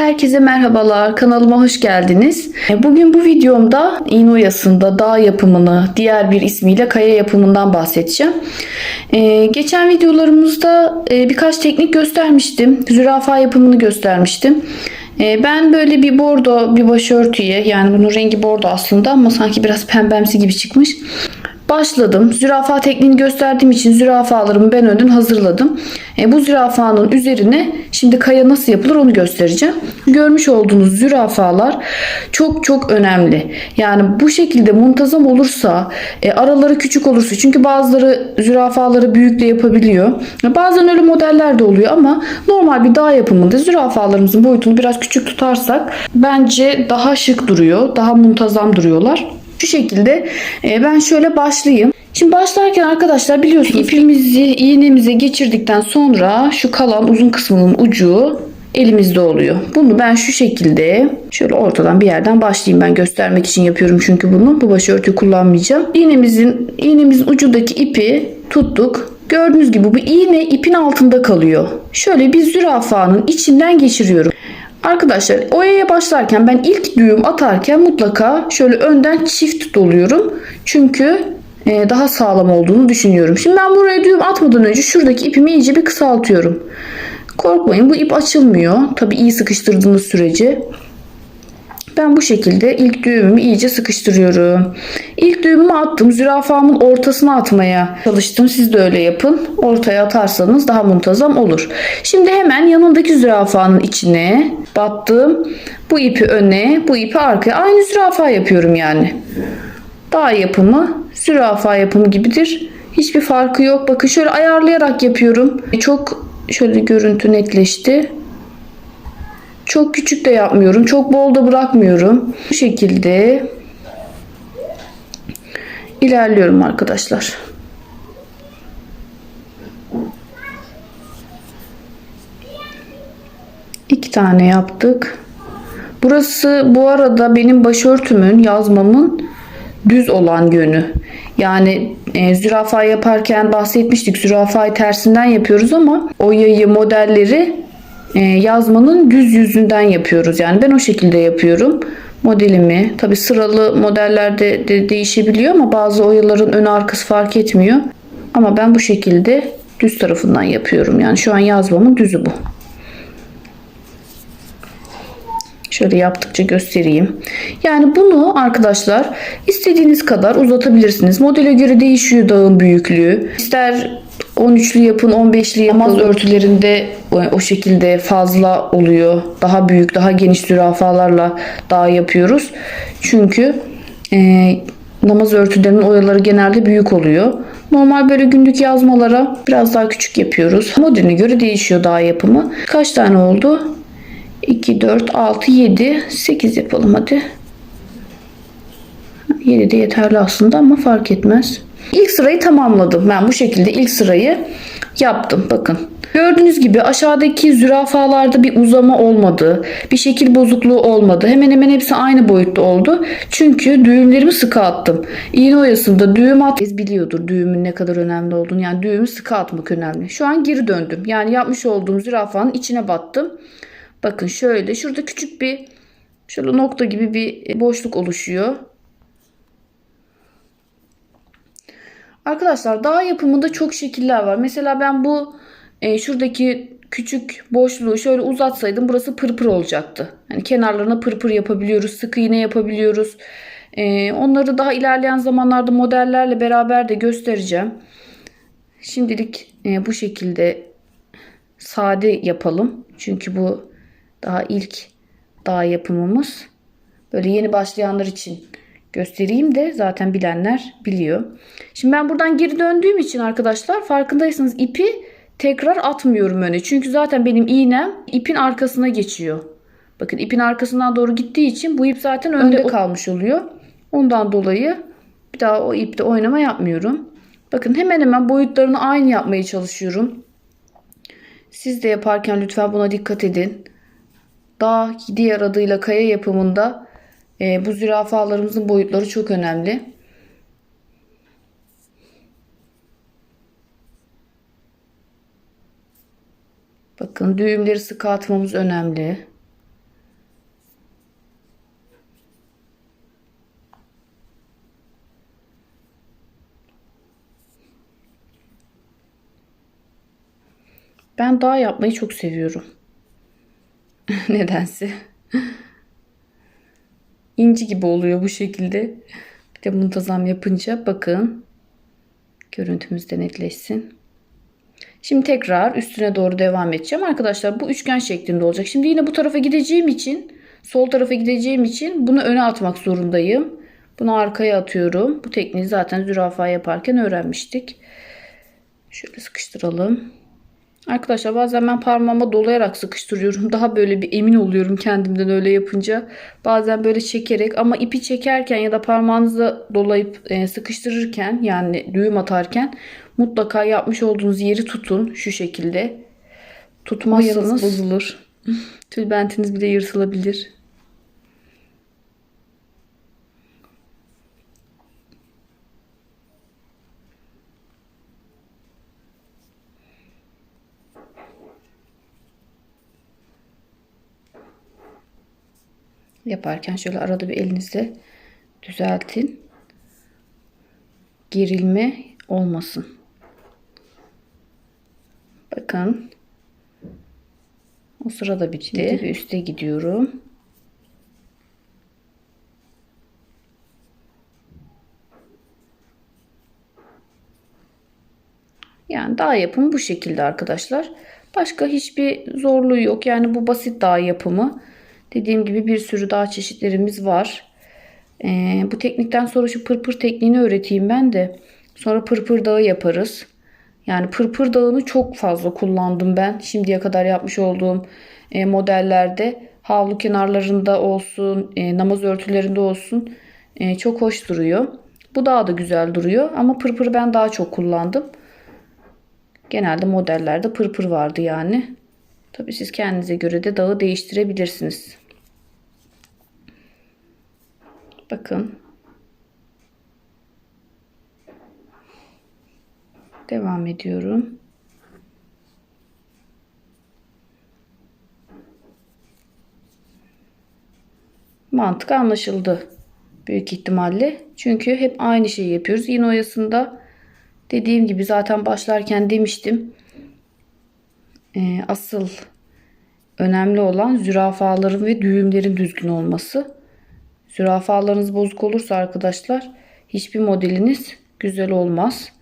Herkese merhabalar. Kanalıma hoş geldiniz. E, Bugün bu videomda iğne dağ yapımını, diğer bir ismiyle kaya yapımından bahsedeceğim. E, Geçen videolarımızda e, birkaç teknik göstermiştim. Zürafa yapımını göstermiştim. Ben böyle bir bordo bir başörtüye yani bunun rengi bordo aslında ama sanki biraz pembemsi gibi çıkmış. Başladım. Zürafa tekniğini gösterdiğim için zürafalarımı ben önden hazırladım. E, bu zürafanın üzerine şimdi kaya nasıl yapılır onu göstereceğim. Görmüş olduğunuz zürafalar çok çok önemli. Yani bu şekilde muntazam olursa, e, araları küçük olursa çünkü bazıları zürafaları büyük de yapabiliyor. Bazen öyle modeller de oluyor ama normal bir dağ yapımında zürafalarımızın boyutunu biraz küçük tutarsak bence daha şık duruyor, daha muntazam duruyorlar. Şu şekilde e, ben şöyle başlayayım. Şimdi başlarken arkadaşlar biliyorsunuz ipimizi iğnemize geçirdikten sonra şu kalan uzun kısmının ucu elimizde oluyor. Bunu ben şu şekilde şöyle ortadan bir yerden başlayayım. Ben göstermek için yapıyorum çünkü bunu. Bu başörtüyü kullanmayacağım. İğnemizin iğnemizin ucundaki ipi tuttuk. Gördüğünüz gibi bu iğne ipin altında kalıyor. Şöyle bir zürafanın içinden geçiriyorum. Arkadaşlar oyaya başlarken ben ilk düğüm atarken mutlaka şöyle önden çift doluyorum. Çünkü e, daha sağlam olduğunu düşünüyorum. Şimdi ben buraya düğüm atmadan önce şuradaki ipimi iyice bir kısaltıyorum. Korkmayın bu ip açılmıyor. Tabi iyi sıkıştırdığınız sürece. Ben bu şekilde ilk düğümümü iyice sıkıştırıyorum. İlk düğümümü attım. Zürafamın ortasına atmaya çalıştım. Siz de öyle yapın. Ortaya atarsanız daha muntazam olur. Şimdi hemen yanındaki zürafanın içine battım. Bu ipi öne, bu ipi arkaya. Aynı zürafa yapıyorum yani. Dağ yapımı, zürafa yapımı gibidir. Hiçbir farkı yok. Bakın şöyle ayarlayarak yapıyorum. Çok şöyle görüntü netleşti. Çok küçük de yapmıyorum. Çok bol da bırakmıyorum. Bu şekilde ilerliyorum arkadaşlar. İki tane yaptık. Burası bu arada benim başörtümün yazmamın düz olan yönü. Yani e, zürafa yaparken bahsetmiştik. Zürafayı tersinden yapıyoruz ama o yayı modelleri yazmanın düz yüzünden yapıyoruz. Yani ben o şekilde yapıyorum modelimi. Tabi sıralı modellerde de değişebiliyor ama bazı oyaların ön arkası fark etmiyor. Ama ben bu şekilde düz tarafından yapıyorum. Yani şu an yazmamın düzü bu. Şöyle yaptıkça göstereyim. Yani bunu arkadaşlar istediğiniz kadar uzatabilirsiniz. Modele göre değişiyor dağın büyüklüğü. İster 13'lü yapın 15'li yapın örtülerinde o şekilde fazla oluyor. Daha büyük daha geniş zürafalarla dağ yapıyoruz. Çünkü e, namaz örtülerinin oyaları genelde büyük oluyor. Normal böyle günlük yazmalara biraz daha küçük yapıyoruz. Modeline göre değişiyor dağ yapımı. Kaç tane oldu? 2, 4, 6, 7, 8 yapalım hadi. 7 de yeterli aslında ama fark etmez. İlk sırayı tamamladım. Ben bu şekilde ilk sırayı yaptım. Bakın. Gördüğünüz gibi aşağıdaki zürafalarda bir uzama olmadı. Bir şekil bozukluğu olmadı. Hemen hemen hepsi aynı boyutta oldu. Çünkü düğümlerimi sıkı attım. İğne oyasında düğüm at biliyordur düğümün ne kadar önemli olduğunu. Yani düğümü sıkı atmak önemli. Şu an geri döndüm. Yani yapmış olduğum zürafanın içine battım. Bakın şöyle şurada küçük bir şöyle nokta gibi bir boşluk oluşuyor. Arkadaşlar dağ yapımında çok şekiller var. Mesela ben bu e, şuradaki küçük boşluğu şöyle uzatsaydım burası pırpır olacaktı. Hani kenarlarına pırpır yapabiliyoruz. Sık iğne yapabiliyoruz. E, onları daha ilerleyen zamanlarda modellerle beraber de göstereceğim. Şimdilik e, bu şekilde sade yapalım. Çünkü bu daha ilk dağ yapımımız. Böyle yeni başlayanlar için göstereyim de zaten bilenler biliyor. Şimdi ben buradan geri döndüğüm için arkadaşlar farkındaysanız ipi tekrar atmıyorum öne. Çünkü zaten benim iğnem ipin arkasına geçiyor. Bakın ipin arkasından doğru gittiği için bu ip zaten önde, önde kalmış oluyor. Ondan dolayı bir daha o ipte oynama yapmıyorum. Bakın hemen hemen boyutlarını aynı yapmaya çalışıyorum. Siz de yaparken lütfen buna dikkat edin. Dağ diğer adıyla kaya yapımında e, bu zürafalarımızın boyutları çok önemli. Bakın düğümleri sıkı atmamız önemli. Ben dağ yapmayı çok seviyorum. Nedense. İnci gibi oluyor bu şekilde. Bir de muntazam yapınca bakın. Görüntümüz de netleşsin. Şimdi tekrar üstüne doğru devam edeceğim. Arkadaşlar bu üçgen şeklinde olacak. Şimdi yine bu tarafa gideceğim için sol tarafa gideceğim için bunu öne atmak zorundayım. Bunu arkaya atıyorum. Bu tekniği zaten zürafa yaparken öğrenmiştik. Şöyle sıkıştıralım. Arkadaşlar bazen ben parmağıma dolayarak sıkıştırıyorum. Daha böyle bir emin oluyorum kendimden öyle yapınca. Bazen böyle çekerek ama ipi çekerken ya da parmağınızla dolayıp e, sıkıştırırken yani düğüm atarken mutlaka yapmış olduğunuz yeri tutun şu şekilde. Tutmazsanız bozulur. Tülbentiniz bile yırtılabilir. Yaparken şöyle arada bir elinizle düzeltin. Gerilme olmasın. Bakın. O sırada bitti. Şimdi bir üste gidiyorum. Yani dağ yapımı bu şekilde arkadaşlar. Başka hiçbir zorluğu yok. Yani bu basit dağ yapımı. Dediğim gibi bir sürü dağ çeşitlerimiz var. Ee, bu teknikten sonra şu pırpır tekniğini öğreteyim ben de. Sonra pırpır dağı yaparız. Yani pırpır dağını çok fazla kullandım ben. Şimdiye kadar yapmış olduğum e, modellerde. Havlu kenarlarında olsun, e, namaz örtülerinde olsun. E, çok hoş duruyor. Bu daha da güzel duruyor. Ama pırpır ben daha çok kullandım. Genelde modellerde pırpır vardı yani. Tabii siz kendinize göre de dağı değiştirebilirsiniz. Bakın. Devam ediyorum. Mantık anlaşıldı. Büyük ihtimalle. Çünkü hep aynı şeyi yapıyoruz. Yine oyasında dediğim gibi zaten başlarken demiştim. Ee, asıl önemli olan zürafaların ve düğümlerin düzgün olması. Zürafalarınız bozuk olursa arkadaşlar hiçbir modeliniz güzel olmaz.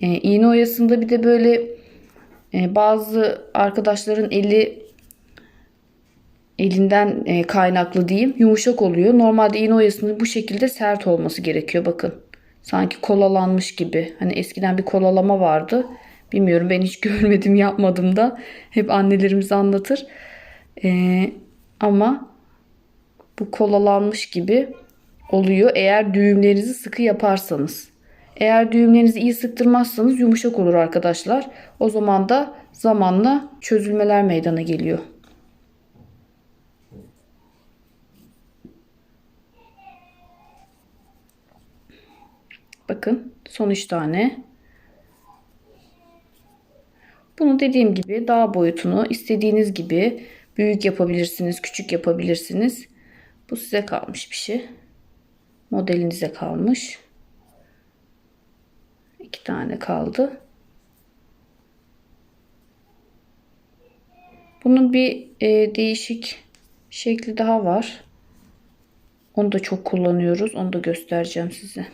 Ee, iğne oyasında bir de böyle e, bazı arkadaşların eli elinden e, kaynaklı diyeyim yumuşak oluyor. Normalde iğne oyasının bu şekilde sert olması gerekiyor bakın. Sanki kolalanmış gibi. Hani eskiden bir kolalama vardı. Bilmiyorum ben hiç görmedim yapmadım da. Hep annelerimiz anlatır. Ee, ama bu kolalanmış gibi oluyor eğer düğümlerinizi sıkı yaparsanız. Eğer düğümlerinizi iyi sıktırmazsanız yumuşak olur arkadaşlar. O zaman da zamanla çözülmeler meydana geliyor. Bakın son 3 tane. Bunu dediğim gibi daha boyutunu istediğiniz gibi büyük yapabilirsiniz, küçük yapabilirsiniz. Bu size kalmış bir şey. Modelinize kalmış. İki tane kaldı. Bunun bir e, değişik şekli daha var. Onu da çok kullanıyoruz. Onu da göstereceğim size.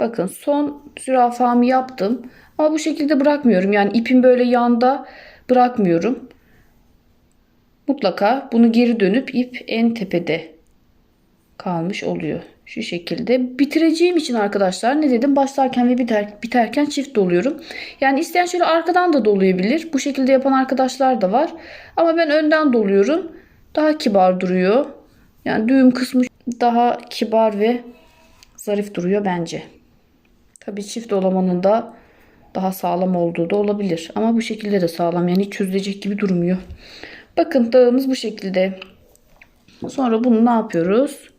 Bakın son zürafamı yaptım. Ama bu şekilde bırakmıyorum. Yani ipin böyle yanda bırakmıyorum. Mutlaka bunu geri dönüp ip en tepede kalmış oluyor. Şu şekilde bitireceğim için arkadaşlar ne dedim başlarken ve biter, biterken çift doluyorum. Yani isteyen şöyle arkadan da dolayabilir. Bu şekilde yapan arkadaşlar da var. Ama ben önden doluyorum. Daha kibar duruyor. Yani düğüm kısmı daha kibar ve zarif duruyor bence. Tabi çift dolamanın da daha sağlam olduğu da olabilir. Ama bu şekilde de sağlam. Yani hiç çözülecek gibi durmuyor. Bakın dağımız bu şekilde. Sonra bunu ne yapıyoruz?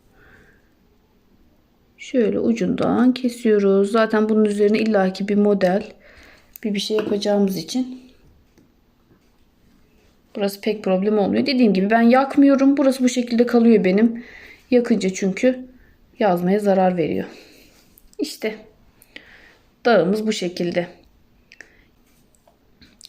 Şöyle ucundan kesiyoruz. Zaten bunun üzerine illaki bir model bir bir şey yapacağımız için burası pek problem olmuyor. Dediğim gibi ben yakmıyorum. Burası bu şekilde kalıyor benim. Yakınca çünkü yazmaya zarar veriyor. İşte dağımız bu şekilde.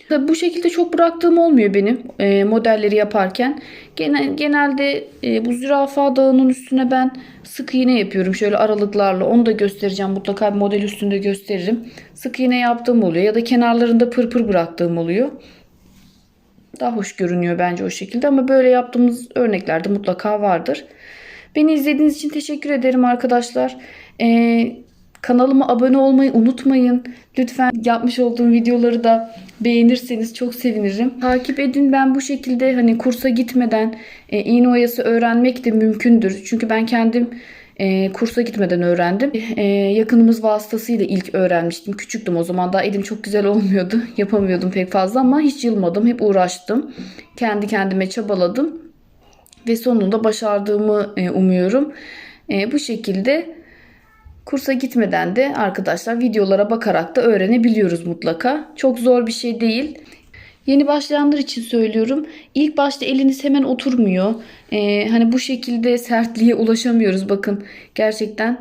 Bu şekilde çok bıraktığım olmuyor benim e, modelleri yaparken. Genel, genelde e, bu zürafa dağının üstüne ben sık iğne yapıyorum. Şöyle aralıklarla onu da göstereceğim. Mutlaka bir model üstünde gösteririm. Sık iğne yaptığım oluyor ya da kenarlarında pırpır bıraktığım oluyor. Daha hoş görünüyor bence o şekilde ama böyle yaptığımız örneklerde mutlaka vardır. Beni izlediğiniz için teşekkür ederim arkadaşlar. Ee, kanalıma abone olmayı unutmayın. Lütfen yapmış olduğum videoları da beğenirseniz çok sevinirim. Takip edin ben bu şekilde hani kursa gitmeden e, iğne oyası öğrenmek de mümkündür. Çünkü ben kendim e, kursa gitmeden öğrendim. E, yakınımız vasıtasıyla ilk öğrenmiştim. Küçüktüm o zaman daha elim çok güzel olmuyordu. Yapamıyordum pek fazla ama hiç yılmadım. Hep uğraştım. Kendi kendime çabaladım. Ve sonunda başardığımı e, umuyorum. E, bu şekilde kursa gitmeden de arkadaşlar videolara bakarak da öğrenebiliyoruz mutlaka. Çok zor bir şey değil. Yeni başlayanlar için söylüyorum. İlk başta eliniz hemen oturmuyor. Ee, hani bu şekilde sertliğe ulaşamıyoruz. Bakın gerçekten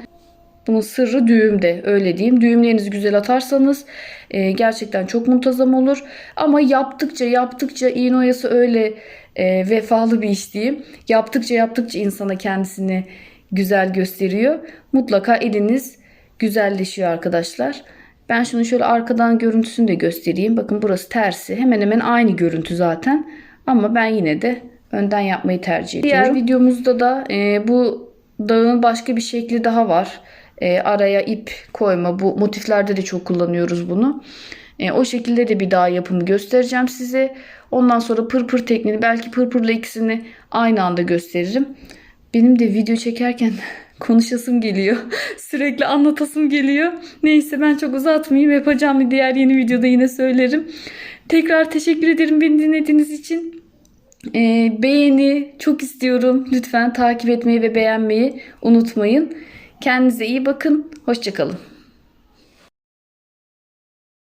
bunun sırrı düğümde öyle diyeyim. Düğümlerinizi güzel atarsanız e, gerçekten çok muntazam olur. Ama yaptıkça yaptıkça iğne oyası öyle e, vefalı bir iş diyeyim. Yaptıkça yaptıkça insana kendisini güzel gösteriyor. Mutlaka eliniz güzelleşiyor arkadaşlar. Ben şunu şöyle arkadan görüntüsünü de göstereyim. Bakın burası tersi. Hemen hemen aynı görüntü zaten. Ama ben yine de önden yapmayı tercih ediyorum. Diğer videomuzda da e, bu dağın başka bir şekli daha var. E, araya ip koyma. Bu motiflerde de çok kullanıyoruz bunu. E, o şekilde de bir dağ yapımı göstereceğim size. Ondan sonra pırpır tekniğini belki pırpırla ikisini aynı anda gösteririm. Benim de video çekerken konuşasım geliyor. Sürekli anlatasım geliyor. Neyse ben çok uzatmayayım. Yapacağım bir diğer yeni videoda yine söylerim. Tekrar teşekkür ederim beni dinlediğiniz için. Ee, beğeni çok istiyorum. Lütfen takip etmeyi ve beğenmeyi unutmayın. Kendinize iyi bakın. Hoşçakalın.